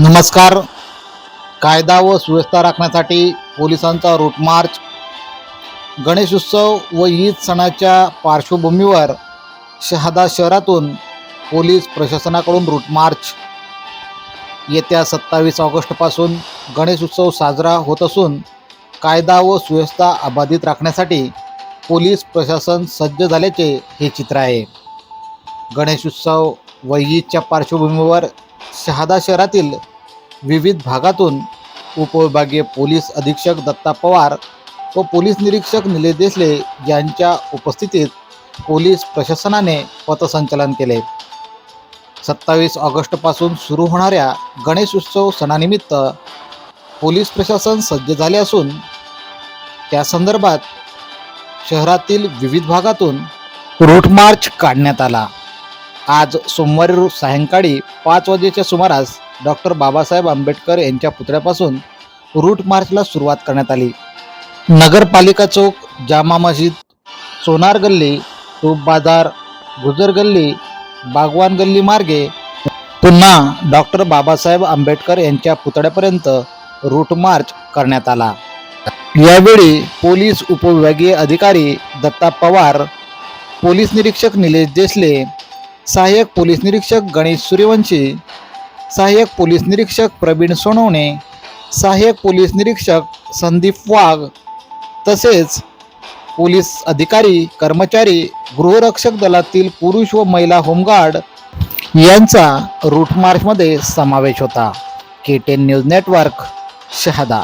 नमस्कार. कायदा व सुव्यवस्था राखण्यासाठी पोलिसांचा रूट मार्च गणेशोत्सव व ईद सणाच्या पार्श्वभूमीवर शहादा शहरातून पोलीस प्रशासनाकडून रूट मार्च येत्या सत्तावीस ऑगस्टपासून गणेशोत्सव साजरा होत असून कायदा व सुव्यवस्था अबाधित राखण्यासाठी पोलीस प्रशासन सज्ज झाल्याचे हे चित्र आहे. गणेशोत्सव व ईदच्या पार्श्वभूमीवर शहादा शहरातील विविध भागातून उपविभागीय पोलीस अधीक्षक दत्ता पवार व पोलीस निरीक्षक निलेश देसले यांच्या उपस्थितीत पोलीस प्रशासनाने पथसंचलन केले. सत्तावीस ऑगस्टपासून सुरू होणाऱ्या गणेश उत्सव सणानिमित्त पोलीस प्रशासन सज्ज झाले असून त्या संदर्भात शहरातील विविध भागातून रूट मार्च काढण्यात आला. आज सोमवारी सायंकाळी पाच वाजेच्या सुमारास डॉक्टर बाबासाहेब आंबेडकर यांच्या पुतळ्यापासून रूट मार्चला सुरुवात करण्यात आली. नगरपालिका चौक जामा मस्जिद सोनार गल्ली तूप बाजार गुजर गल्ली बागवान गल्ली मार्गे पुन्हा डॉक्टर बाबासाहेब आंबेडकर यांच्या पुतळ्यापर्यंत रूट मार्च करण्यात आला. यावेळी पोलीस उपविभागीय अधिकारी दत्ता पवार पोलीस निरीक्षक निलेश देसले सहाय्यक पोलीस निरीक्षक गणेश सूर्यवंशी सहाय्यक पोलीस निरीक्षक प्रवीण सोनवणे सहाय्यक पोलीस निरीक्षक संदीप वाघ तसेच पोलीस अधिकारी कर्मचारी गृहरक्षक दलातील पुरुष व महिला होमगार्ड यांचा रूट मार्चमध्ये समावेश होता. K ten news network Shahada.